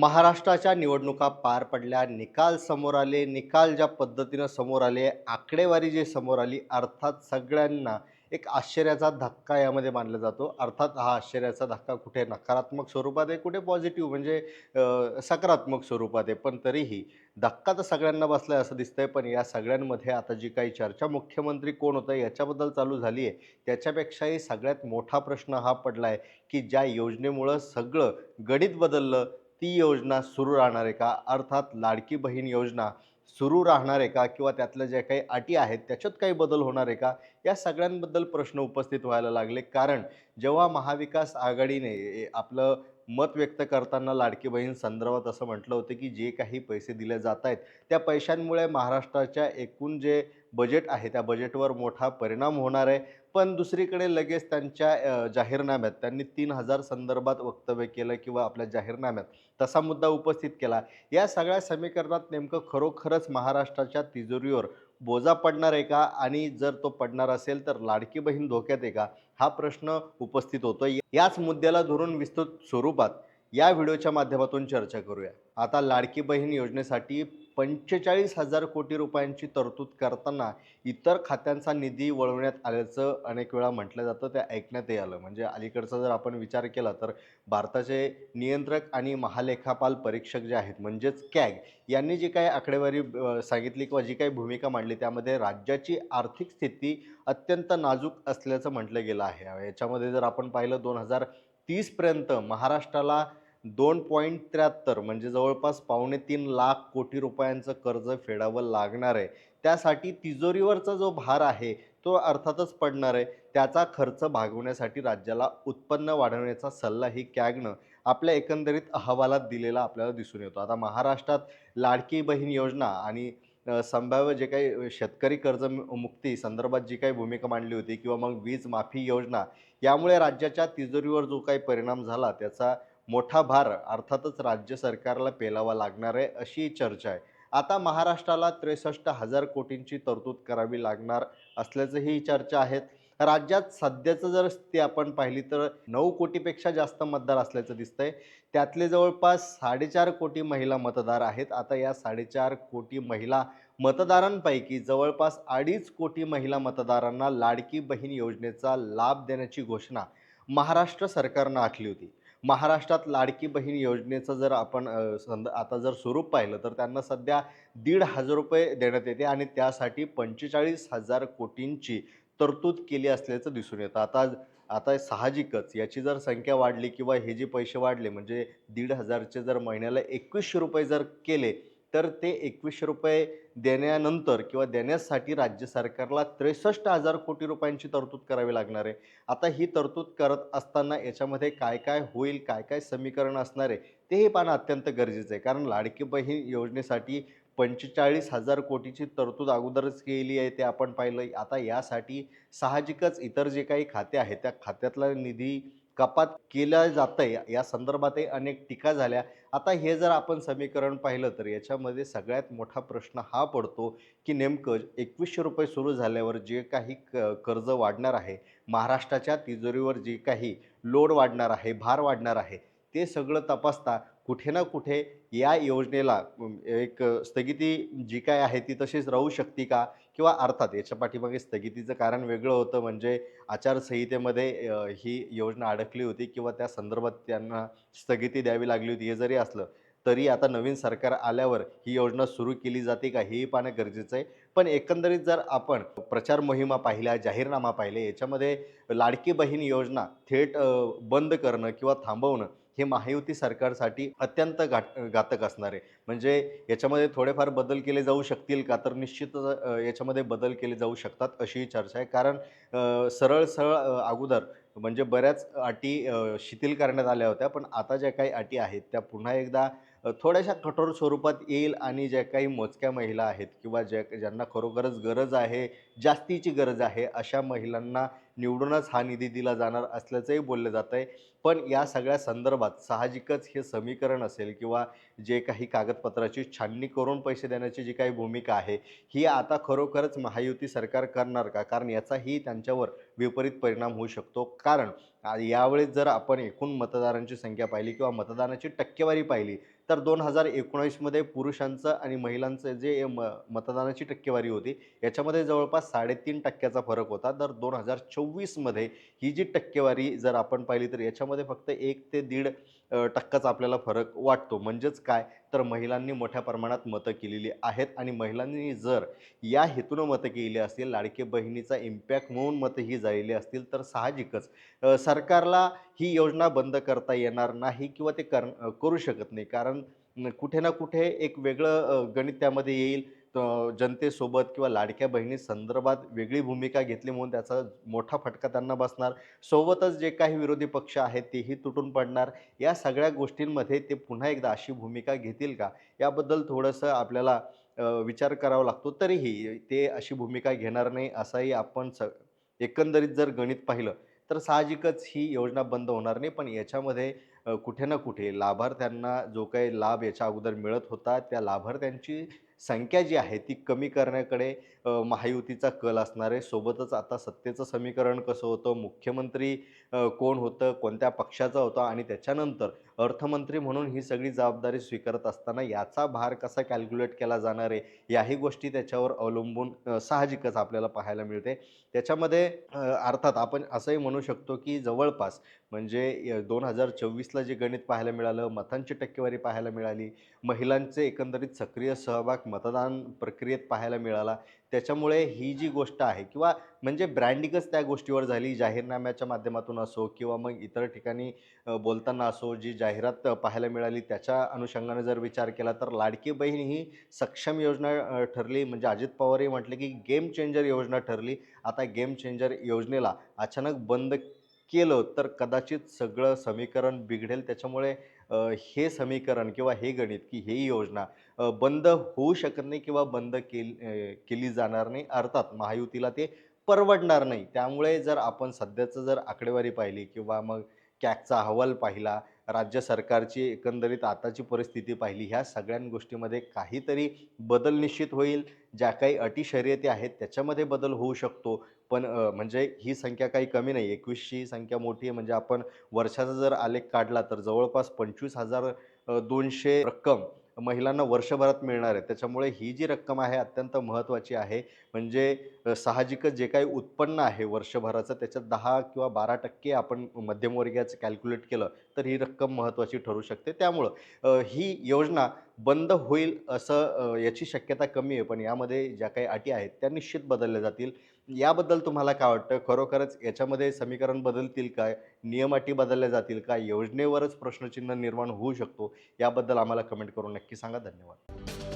महाराष्ट्राच्या निवडणुका पार पडल्या. निकाल समोर आले. निकाल ज्या पद्धतीनं समोर आले आकडेवारी जे समोर आली अर्थात सगळ्यांना एक आश्चर्याचा धक्का यामध्ये मानला जातो. अर्थात हा आश्चर्याचा धक्का कुठे? नकारात्मक स्वरूपात आहे कुठे पॉझिटिव्ह म्हणजे सकारात्मक स्वरूपात आहे. पण तरीही धक्का तर सगळ्यांना बसला आहे असं दिसतंय. पण या सगळ्यांमध्ये आता जी काही चर्चा मुख्यमंत्री कोण होतं याच्याबद्दल चालू झाली आहे. त्याच्यापेक्षाही सगळ्यात मोठा प्रश्न हा पडला आहे की ज्या योजनेमुळं सगळं गणित बदललं ती योजना सुरू राहणार आहे का? अर्थात लाडकी बहीण योजना सुरू राहणार आहे का? किंवा त्यातल्या ज्या काही अटी आहेत त्याच्यात काही बदल होणार आहे का? या सगळ्यांबद्दल प्रश्न उपस्थित व्हायला लागले. कारण जेव्हा महाविकास आघाडीने आपलं मत व्यक्त करताना लाडकी बहीण संदर्भात असं म्हटलं होतं की जे काही पैसे दिले जात आहेत त्या पैशांमुळे महाराष्ट्राच्या एकूण जे बजेट आहे त्या बजेटवर मोठा परिणाम होणार आहे. पण दुसरीकडे लगेच त्यांच्या जाहीरनाम्यात त्यांनी तीन हजार संदर्भात वक्तव्य केलं किंवा आपल्या जाहीरनाम्यात तसा मुद्दा उपस्थित केला. या सगळ्या समीकरणात नेमकं खरोखरच महाराष्ट्राच्या तिजोरीवर बोजा पडणार आहे का? आणि जर तो पडणार असेल तर लाडकी बहीण धोक्यात आहे का? हा प्रश्न उपस्थित होतो याच मुद्द्याला धरून विस्तृत स्वरूपात या व्हिडिओच्या माध्यमातून चर्चा करूया. आता लाडकी बहीण योजनेसाठी पंचेचाळीस हजार कोटी रुपयांची तरतूद करताना इतर खात्यांचा निधी वळवण्यात आल्याचं अनेक वेळा म्हटलं जातं. ते ऐकण्यातही आलं. म्हणजे अलीकडचा जर आपण विचार केला तर भारताचे नियंत्रक आणि महालेखापाल परीक्षक जे आहेत म्हणजेच कॅग यांनी जी काही आकडेवारी सांगितली किंवा जी काही भूमिका मांडली त्यामध्ये राज्याची आर्थिक स्थिती अत्यंत नाजूक असल्याचं म्हटलं गेलं आहे. याच्यामध्ये जर आपण पाहिलं दोन हजार तीसपर्यंत महाराष्ट्राला दोन पॉईंट त्र्याहत्तर म्हणजे जवळपास पावणे तीन लाख कोटी रुपयांचं कर्ज फेडावं लागणार आहे. त्यासाठी तिजोरीवरचा जो भार आहे तो अर्थातच पडणार आहे. त्याचा खर्च भागवण्यासाठी राज्याला उत्पन्न वाढवण्याचा सल्लाही कॅगनं आपल्या एकंदरीत अहवालात दिलेला आपल्याला दिसून येतो. आता महाराष्ट्रात लाडकी बहीण योजना आणि संभाव्य जे काही शेतकरी कर्ज मु- मुक्ती संदर्भात जी काही भूमिका मांडली होती किंवा मग वीज माफी योजना यामुळे राज्याच्या तिजोरीवर जो काही परिणाम झाला त्याचा मोठा भार अर्थातच राज्य सरकारला पेलावा लागणार आहे अशी चर्चा आहे. आता महाराष्ट्राला त्रेसष्ट हजार कोटींची तरतूद करावी लागणार असल्याचंही चर्चा आहेत. राज्यात सध्याचं जर स्थिती आपण पाहिली तर नऊ कोटीपेक्षा जास्त मतदार असल्याचं दिसतंय. त्यातले जवळपास साडेचार कोटी महिला मतदार आहेत. आता या साडेचार कोटी महिला मतदारांपैकी जवळपास अडीच कोटी महिला मतदारांना लाडकी बहीण योजनेचा लाभ देण्याची घोषणा महाराष्ट्र सरकारनं आखली होती. महाराष्ट्रात लाडकी बहीण योजनेचं जर आपण संद आता जर स्वरूप पाहिलं तर त्यांना सध्या दीड हजार रुपये देण्यात येते आणि त्यासाठी पंचेचाळीस हजार कोटींची तरतूद केली असल्याचं दिसून येतं. आता आता साहजिकच याची जर संख्या वाढली किंवा हे जे पैसे वाढले म्हणजे दीड हजारचे जर महिन्याला एकवीसशे रुपये जर केले तर ते एकवीसशे रुपये देण्यानंतर किंवा देण्यासाठी राज्य सरकारला त्रेसष्ट हजार कोटी रुपयांची तरतूद करावी लागणार आहे. आता ही तरतूद करत असताना याच्यामध्ये काय काय होईल काय काय समीकरण असणार आहे तेही पाहणं अत्यंत गरजेचं आहे. कारण लाडकी बहीण योजनेसाठी पंचेचाळीस हजार कोटीची तरतूद अगोदरच केली आहे ते आपण पाहिलं. आता यासाठी साहजिकच इतर जे काही खाते आहेत त्या खात्यातला निधी कपात केल्या जातं आहे या संदर्भातही अनेक टीका झाल्या. आता हे जर आपण समीकरण पाहिलं तर याच्यामध्ये सगळ्यात मोठा प्रश्न हा पडतो की नेमकं एकवीसशे रुपये सुरू झाल्यावर जे काही क कर्ज वाढणार आहे महाराष्ट्राच्या तिजोरीवर जे काही लोड वाढणार आहे भार वाढणार आहे ते सगळं तपासता कुठे ना कुठे या योजनेला एक स्थगिती जी काय आहे ती तशीच राहू शकते का? किंवा अर्थात याच्या पाठीमागे स्थगितीचं कारण वेगळं होतं म्हणजे आचारसंहितेमध्ये ही योजना अडकली होती किंवा त्या संदर्भात त्यांना स्थगिती द्यावी लागली होती हे जरी असलं तरी आता नवीन सरकार आल्यावर ही योजना सुरू केली जाते का हेही पाहणं गरजेचं आहे. पण एकंदरीत जर आपण प्रचार मोहिमा पाहिल्या जाहीरनामा पाहिले याच्यामध्ये लाडकी बहीण योजना थेट बंद करणं किंवा थांबवणं हे महायुती सरकारसाठी अत्यंत घात घातक असणार आहे. म्हणजे याच्यामध्ये थोडेफार बदल केले जाऊ शकतील का तर निश्चितच याच्यामध्ये बदल केले जाऊ शकतात अशी चर्चा आहे. कारण सरळ सरळ अगोदर म्हणजे बऱ्याच अटी शिथिल करण्यात आल्या होत्या. पण आता ज्या काही अटी आहेत त्या पुन्हा एकदा थोड्याशा कठोर स्वरूपात येईल आणि ज्या काही मोजक्या महिला आहेत किंवा ज्या ज्यांना खरोखरच गरज आहे जास्तीची गरज आहे अशा महिलांना निवडूनच हा निधी दिला जाणार असल्याचंही बोललं जात आहे पण या सगळ्या संदर्भात साहजिकच हे समीकरण असेल किंवा जे काही कागदपत्राची छाननी करून पैसे देण्याची जी काही भूमिका आहे ही आता खरोखरच महायुती सरकार करणार का? कारण याचाही त्यांच्यावर विपरीत परिणाम होऊ शकतो. कारण यावेळेस जर आपण एकूण मतदारांची संख्या पाहिली किंवा मतदानाची टक्केवारी पाहिली तर दोन हजार एकोणीसमध्ये पुरुषांचं आणि महिलांचं जे म मतदानाची टक्केवारी होती याच्यामध्ये जवळपास साडेतीन टक्क्याचा फरक होता. तर दोन हजार चोवीसमध्ये ही जी टक्केवारी जर आपण पाहिली तर याच्यामध्ये फक्त एक ते दीड टक्काच आपल्याला फरक वाटतो. म्हणजेच काय? तर महिलांनी मोठ्या प्रमाणात मतं केलेली आहेत आणि महिलांनी जर या हेतूनं मतं केली असतील लाडके बहिणीचा इम्पॅक्ट म्हणून मतं ही झालेली असतील तर साहजिकच सरकारला ही योजना बंद करता येणार नाही किंवा ते कर करू शकत नाही. कारण कुठे ना कुठे एक वेगळं गणित त्यामध्ये येईल. जनतेसोबत किंवा लाडक्या बहिणी संदर्भात वेगळी भूमिका घेतली म्हणून त्याचा मोठा फटका त्यांना बसणार. सोबतच जे काही विरोधी पक्ष आहेत तेही तुटून पडणार. या सगळ्या गोष्टींमध्ये ते पुन्हा एकदा अशी भूमिका घेतील का? याबद्दल थोडंसं आपल्याला विचार करावा लागतो. तरीही ते अशी भूमिका घेणार नाही असाही आपण स एकंदरीत जर गणित पाहिलं तर साहजिकच ही योजना बंद होणार नाही. पण याच्यामध्ये कुठे ना कुठे लाभार्थ्यांना जो काही लाभ याच्या अगोदर मिळत होता त्या लाभार्थ्यांची संख्या जी आहे ती कमी करण्याकडे महायुतीचा कल असणार आहे. सोबतच आता सत्तेचं समीकरण कसं होतं? मुख्यमंत्री कोण होतं? कोणत्या पक्षाचा होता? आणि त्याच्यानंतर अर्थमंत्री म्हणून ही सगळी जबाबदारी स्वीकारत असताना याचा भार कसा कॅल्क्युलेट केला जाणार आहे? याही गोष्टी त्याच्यावर अवलंबून साहजिकच आपल्याला पाहायला मिळते. त्याच्यामध्ये अर्थात आपण असंही म्हणू शकतो की जवळपास म्हणजे दोन हजार चोवीसला जे गणित पाहायला मिळालं मतांची टक्केवारी पाहायला मिळाली महिलांचे एकंदरीत सक्रिय सहभाग मतदान प्रक्रियेत पाहायला मिळाला. त्याच्यामुळे ही जी गोष्ट आहे किंवा म्हणजे ब्रँडिंगच त्या गोष्टीवर झाली. जाहीरनाम्याच्या माध्यमातून असो किंवा मग इतर ठिकाणी बोलताना असो जी जाहिरात पाहायला मिळाली त्याच्या अनुषंगाने जर विचार केला तर लाडकी बहीण ही सक्षम योजना ठरली. म्हणजे अजित पवारही म्हटले की गेम चेंजर योजना ठरली. आता गेम चेंजर योजनेला अचानक बंद केलं तर कदाचित सगळं समीकरण बिघडेल. त्याच्यामुळे हे समीकरण किंवा हे गणित की ही योजना बंद होऊ शकत नाही किंवा बंद केली केली जाणार नाही. अर्थात महायुतीला ते परवडणार नाही. त्यामुळे जर आपण सध्याचं जर आकडेवारी पाहिली किंवा मग कॅकचा अहवाल पाहिला राज्य सरकारची एकंदरीत आताची परिस्थिती पाहिली ह्या सगळ्या गोष्टीमध्ये काहीतरी बदल निश्चित होईल. ज्या काही अटी शर्यती आहेत त्याच्यामध्ये बदल होऊ शकतो. पण म्हणजे ही संख्या काही कमी नाही. एकवीसची संख्या मोठी आहे. म्हणजे आपण वर्षाचा जर आलेख काढला तर जवळपास पंचवीस हजार दोनशे रक्कम महिलांना वर्षभरात मिळणार आहे. त्याच्यामुळे ही जी रक्कम आहे अत्यंत महत्त्वाची आहे. म्हणजे साहजिकच जे काही उत्पन्न आहे वर्षभराचं त्याच्यात दहा किंवा बारा टक्के आपण मध्यमवर्गीयाचं कॅल्क्युलेट केलं तर ही रक्कम महत्त्वाची ठरू शकते. त्यामुळं ही योजना बंद होईल असं याची शक्यता कमी आहे. पण यामध्ये ज्या काही अटी आहेत त्या निश्चित बदलल्या जातील. याबद्दल तुम्हाला काय वाटतं? खरोखरच याच्यामध्ये समीकरण बदलतील काय? नियमाटी बदलल्या जातील का योजनेवरच प्रश्नचिन्ह निर्माण होऊ शकतो याबद्दल आम्हाला कमेंट करून नक्की सांगा. धन्यवाद.